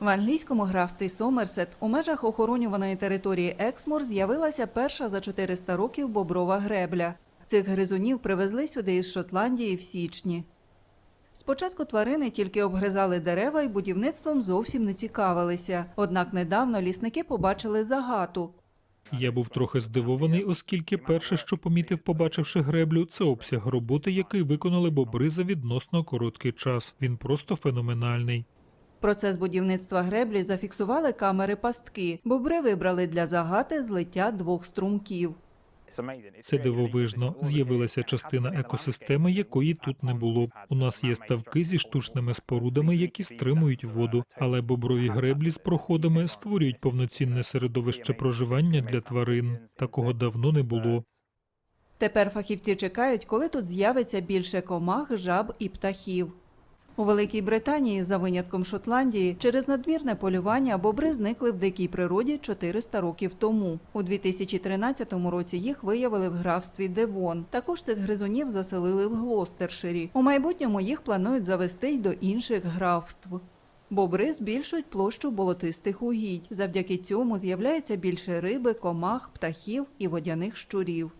В англійському графстві Сомерсет у межах охоронюваної території Ексмор з'явилася перша за 400 років боброва гребля. Цих гризунів привезли сюди із Шотландії в січні. Спочатку тварини тільки обгризали дерева і будівництвом зовсім не цікавилися. Однак недавно лісники побачили загату. Я був трохи здивований, оскільки перше, що помітив, побачивши греблю, це обсяг роботи, який виконали бобри за відносно короткий час. Він просто феноменальний. Процес будівництва греблі зафіксували камери пастки. Бобри вибрали для загати злиття двох струмків. Це дивовижно. З'явилася частина екосистеми, якої тут не було. У нас є ставки зі штучними спорудами, які стримують воду, але боброві греблі з проходами створюють повноцінне середовище проживання для тварин. Такого давно не було. Тепер фахівці чекають, коли тут з'явиться більше комах, жаб і птахів. У Великій Британії, за винятком Шотландії, через надмірне полювання бобри зникли в дикій природі 400 років тому. У 2013 році їх виявили в графстві Девон. Також цих гризунів заселили в Глостерширі. У майбутньому їх планують завести й до інших графств. Бобри збільшують площу болотистих угідь. Завдяки цьому з'являється більше риби, комах, птахів і водяних щурів.